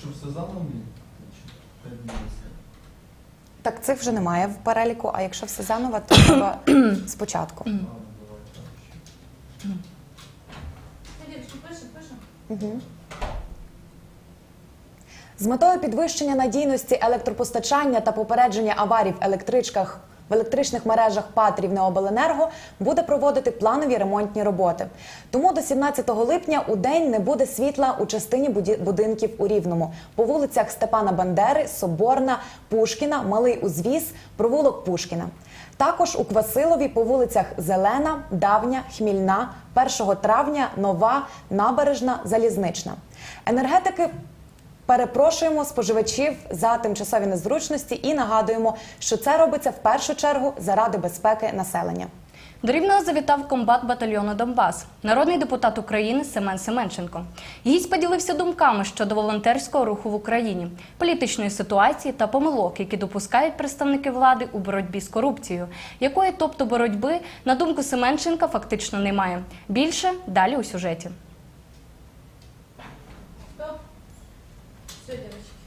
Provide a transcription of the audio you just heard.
Що все заново? Так цих вже немає в переліку, а якщо все заново, то треба спочатку. З метою підвищення надійності електропостачання та попередження аварій в електричках в електричних мережах ПАТ Рівнеобленерго буде проводити планові ремонтні роботи. Тому до 17 липня у день не буде світла у частині будинків у Рівному по вулицях Степана Бандери, Соборна, Пушкіна, Малий Узвіз, провулок Пушкіна. Також у Квасилові по вулицях Зелена, Давня, Хмільна, 1 травня, Нова, Набережна, Залізнична. Енергетики Перепрошуємо споживачів за тимчасові незручності і нагадуємо, що це робиться в першу чергу заради безпеки населення. До Рівного завітав комбат батальйону Донбас, народний депутат України Семен Семенченко. Гість поділився думками щодо волонтерського руху в Україні, політичної ситуації та помилок, які допускають представники влади у боротьбі з корупцією, якої, тобто боротьби, на думку Семенченка, фактично немає. Більше далі у сюжеті. 对对不起。